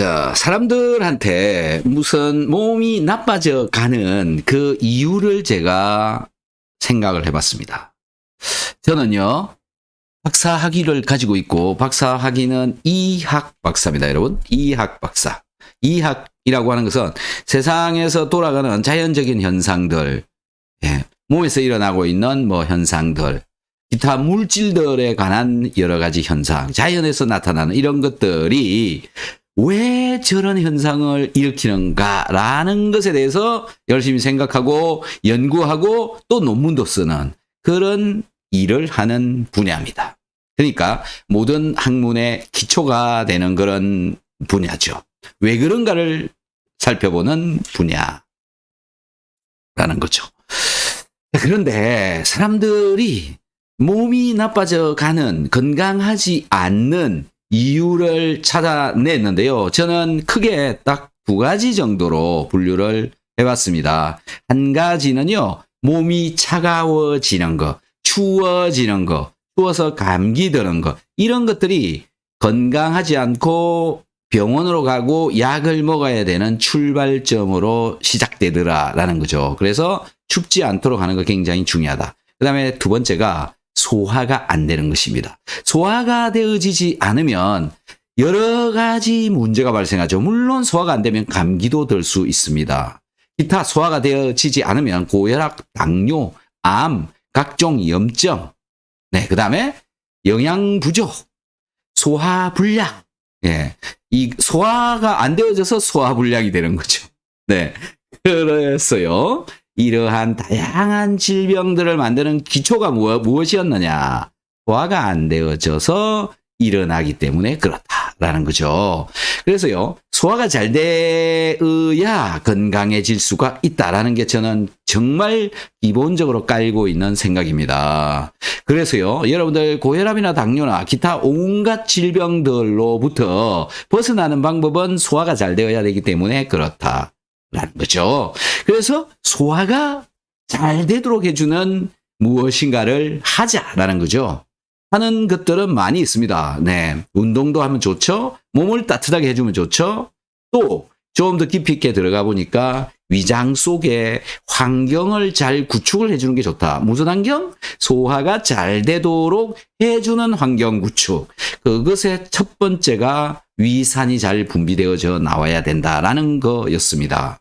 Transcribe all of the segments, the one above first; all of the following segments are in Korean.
자, 사람들한테 무슨 몸이 나빠져 가는 그 이유를 제가 생각을 해봤습니다. 저는요, 박사 학위를 가지고 있고, 박사 학위는 이학 박사입니다, 여러분. 이학 박사. 이학이라고 하는 것은 세상에서 돌아가는 자연적인 현상들, 예, 몸에서 일어나고 있는 뭐 현상들, 기타 물질들에 관한 여러 가지 현상, 자연에서 나타나는 이런 것들이 왜 저런 현상을 일으키는가라는 것에 대해서 열심히 생각하고 연구하고 또 논문도 쓰는 그런 일을 하는 분야입니다. 그러니까 모든 학문의 기초가 되는 그런 분야죠. 왜 그런가를 살펴보는 분야라는 거죠. 그런데 사람들이 몸이 나빠져 가는 건강하지 않는 이유를 찾아냈는데요. 저는 크게 딱 두 가지 정도로 분류를 해봤습니다. 한 가지는요, 몸이 차가워지는 거, 추워지는 거, 추워서 감기 드는 거, 이런 것들이 건강하지 않고 병원으로 가고 약을 먹어야 되는 출발점으로 시작되더라라는 거죠. 그래서 춥지 않도록 하는 거 굉장히 중요하다. 그 다음에 두 번째가 소화가 안 되는 것입니다. 소화가 되어지지 않으면 여러 가지 문제가 발생하죠. 물론 소화가 안 되면 감기도 들 수 있습니다. 기타 소화가 되어지지 않으면 고혈압, 당뇨, 암, 각종 염증, 네, 그 다음에 영양 부족, 소화 불량, 예, 이 소화가 안 되어져서 소화 불량이 되는 거죠. 네, 그래서요. 이러한 다양한 질병들을 만드는 기초가 무엇이었느냐? 소화가 안 되어져서 일어나기 때문에 그렇다라는 거죠. 그래서요, 소화가 잘 되어야 건강해질 수가 있다라는 게 저는 정말 기본적으로 깔고 있는 생각입니다. 그래서요, 여러분들 고혈압이나 당뇨나 기타 온갖 질병들로부터 벗어나는 방법은 소화가 잘 되어야 되기 때문에 그렇다. 라는 거죠. 그래서 소화가 잘 되도록 해주는 무엇인가를 하자라는 거죠. 하는 것들은 많이 있습니다. 네. 운동도 하면 좋죠. 몸을 따뜻하게 해주면 좋죠. 또, 좀 더 깊이 있게 들어가 보니까 위장 속에 환경을 잘 구축을 해주는 게 좋다. 무슨 환경? 소화가 잘 되도록 해주는 환경 구축. 그것의 첫 번째가 위산이 잘 분비되어져 나와야 된다라는 거였습니다.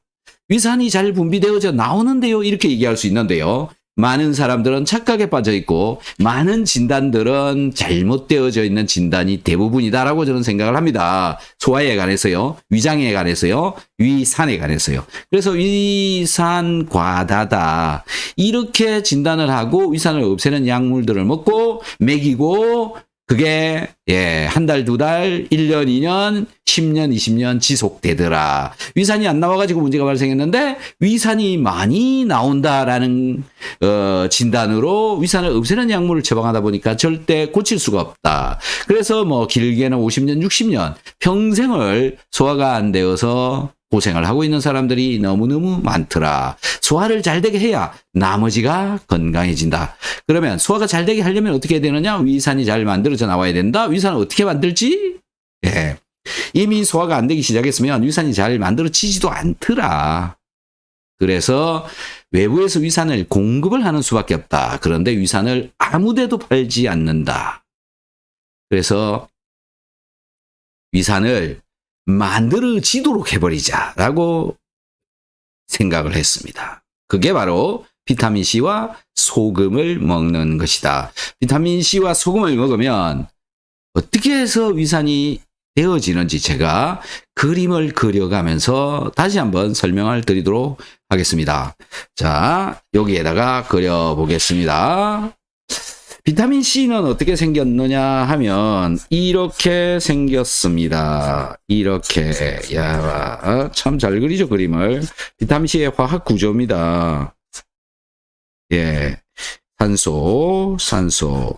위산이 잘 분비되어져 나오는데요. 이렇게 얘기할 수 있는데요. 많은 사람들은 착각에 빠져 있고 많은 진단들은 잘못되어져 있는 진단이 대부분이다라고 저는 생각을 합니다. 소화에 관해서요, 위장에 관해서요, 위산에 관해서요. 그래서 위산 과다다 이렇게 진단을 하고 위산을 없애는 약물들을 먹고 먹이고 그게 예, 한 달, 두 달, 1년, 2년, 10년, 20년 지속되더라. 위산이 안 나와 가지고 문제가 발생했는데 위산이 많이 나온다라는 어, 진단으로 위산을 없애는 약물을 처방하다 보니까 절대 고칠 수가 없다. 그래서 뭐 길게는 50년, 60년 평생을 소화가 안 되어서 고생을 하고 있는 사람들이 너무너무 많더라. 소화를 잘 되게 해야 나머지가 건강해진다. 그러면 소화가 잘 되게 하려면 어떻게 해야 되느냐? 위산이 잘 만들어져 나와야 된다. 위산을 어떻게 만들지? 예. 이미 소화가 안 되기 시작했으면 위산이 잘 만들어지지도 않더라. 그래서 외부에서 위산을 공급을 하는 수밖에 없다. 그런데 위산을 아무데도 팔지 않는다. 그래서 위산을 만들어지도록 해버리자라고 생각을 했습니다. 그게 바로 비타민 C와 소금을 먹는 것이다. 비타민 C와 소금을 먹으면 어떻게 해서 위산이 되어지는지 제가 그림을 그려가면서 다시 한번 설명을 드리도록 하겠습니다. 자, 여기에다가 그려보겠습니다. 비타민 C는 어떻게 생겼느냐 하면 이렇게 생겼습니다. 이렇게 야, 참 잘 그리죠 그림을. 비타민 C의 화학 구조입니다. 예. 산소, 산소.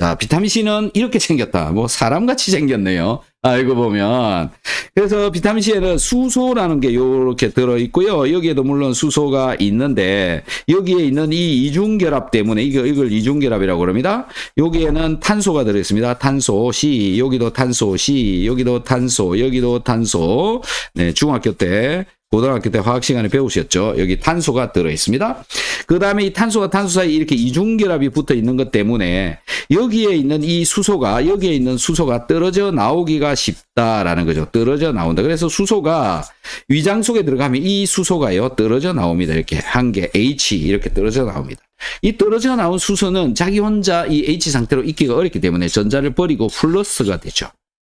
자, 비타민C는 이렇게 생겼다. 뭐, 사람같이 생겼네요. 알고 보면. 그래서 비타민C에는 수소라는 게 요렇게 들어 있고요. 여기에도 물론 수소가 있는데, 여기에 있는 이 이중 결합 때문에, 이거, 이걸 이중 결합이라고 그럽니다. 여기에는 탄소가 들어 있습니다. 탄소 C, 여기도 탄소 C, 여기도 탄소, 여기도 탄소. 네, 중학교 때 고등학교 때 화학 시간에 배우셨죠? 여기 탄소가 들어 있습니다. 그 다음에 이 탄소와 탄소 사이 이렇게 이중결합이 붙어 있는 것 때문에 여기에 있는 이 수소가, 여기에 있는 수소가 떨어져 나오기가 쉽다라는 거죠. 떨어져 나온다. 그래서 수소가 위장 속에 들어가면 이 수소가요, 떨어져 나옵니다. 이렇게 한 개, H, 이렇게 떨어져 나옵니다. 이 떨어져 나온 수소는 자기 혼자 이 H 상태로 있기가 어렵기 때문에 전자를 버리고 플러스가 되죠.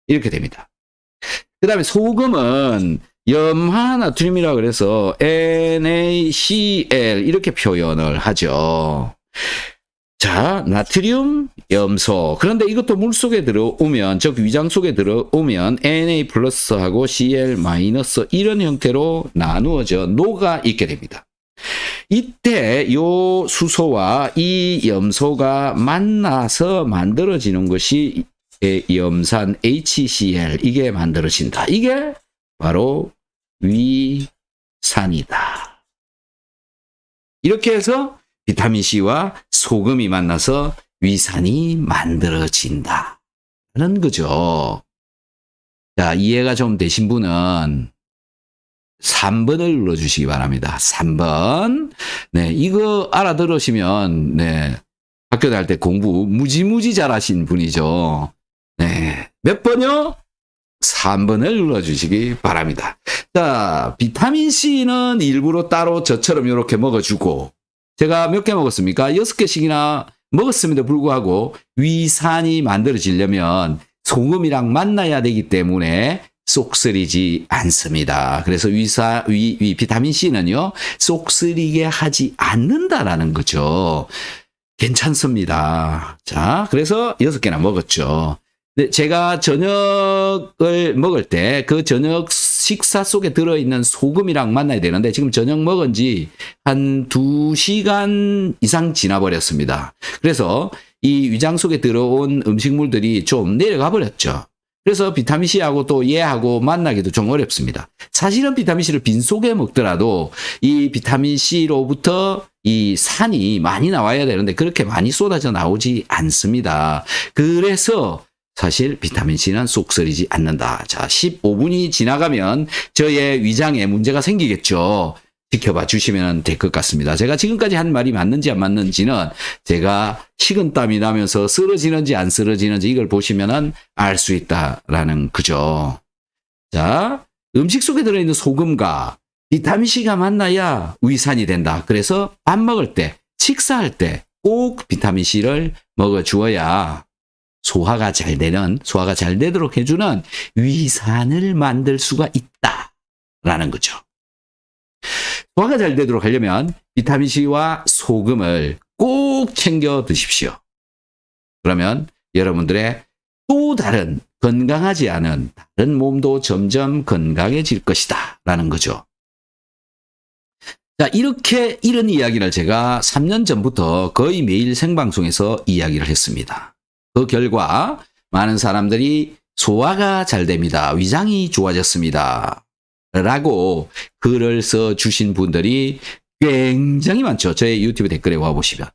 이렇게 됩니다. 그 다음에 소금은 염화나트륨이라 그래서 NaCl 이렇게 표현을 하죠. 자, 나트륨, 염소. 그런데 이것도 물 속에 들어오면, 즉 위장 속에 들어오면 Na 플러스하고 Cl 마이너스 이런 형태로 나누어져 녹아 있게 됩니다. 이때 요 수소와 이 염소가 만나서 만들어지는 것이 염산 HCl 이게 만들어진다. 이게 바로 위산이다. 이렇게 해서 비타민 C와 소금이 만나서 위산이 만들어진다. 는 거죠. 자, 이해가 좀 되신 분은 3번을 눌러주시기 바랍니다. 3번. 네, 이거 알아들으시면, 네, 학교 다닐 때 공부 무지무지 잘하신 분이죠. 네, 몇 번요? 3번을 눌러주시기 바랍니다. 자, 비타민C는 일부러 따로 저처럼 이렇게 먹어주고, 제가 몇 개 먹었습니까? 6개씩이나 먹었음에도 불구하고 위산이 만들어지려면 소금이랑 만나야 되기 때문에 쏙쓰리지 않습니다. 그래서 위사, 위, 위, 비타민C는요, 쏙쓰리게 하지 않는다라는 거죠. 괜찮습니다. 자, 그래서 6개나 먹었죠. 네, 제가 저녁을 먹을 때 그 저녁 식사 속에 들어있는 소금이랑 만나야 되는데 지금 저녁 먹은 지한 2시간 이상 지나버렸습니다. 그래서 이 위장 속에 들어온 음식물들이 좀 내려가 버렸죠. 그래서 비타민C하고 또 얘하고 만나기도 좀 어렵습니다. 사실은 비타민C를 빈속에 먹더라도 이 비타민C로부터 이 산이 많이 나와야 되는데 그렇게 많이 쏟아져 나오지 않습니다. 그래서 사실 비타민C는 쏙쓰리지 않는다. 자, 15분이 지나가면 저의 위장에 문제가 생기겠죠. 지켜봐 주시면 될 것 같습니다. 제가 지금까지 한 말이 맞는지 안 맞는지는 제가 식은땀이 나면서 쓰러지는지 안 쓰러지는지 이걸 보시면은 알 수 있다라는 그죠. 자, 음식 속에 들어있는 소금과 비타민C가 만나야 위산이 된다. 그래서 밥 먹을 때, 식사할 때 꼭 비타민C를 먹어 주어야 소화가 잘 되는, 소화가 잘 되도록 해주는 위산을 만들 수가 있다 라는 거죠. 소화가 잘 되도록 하려면 비타민C와 소금을 꼭 챙겨 드십시오. 그러면 여러분들의 또 다른 건강하지 않은 다른 몸도 점점 건강해질 것이다. 라는 거죠. 자, 이렇게 이런 이야기를 제가 3년 전부터 거의 매일 생방송에서 이야기를 했습니다. 그 결과 많은 사람들이 소화가 잘 됩니다. 위장이 좋아졌습니다. 라고 글을 써 주신 분들이 굉장히 많죠. 저의 유튜브 댓글에 와 보시면.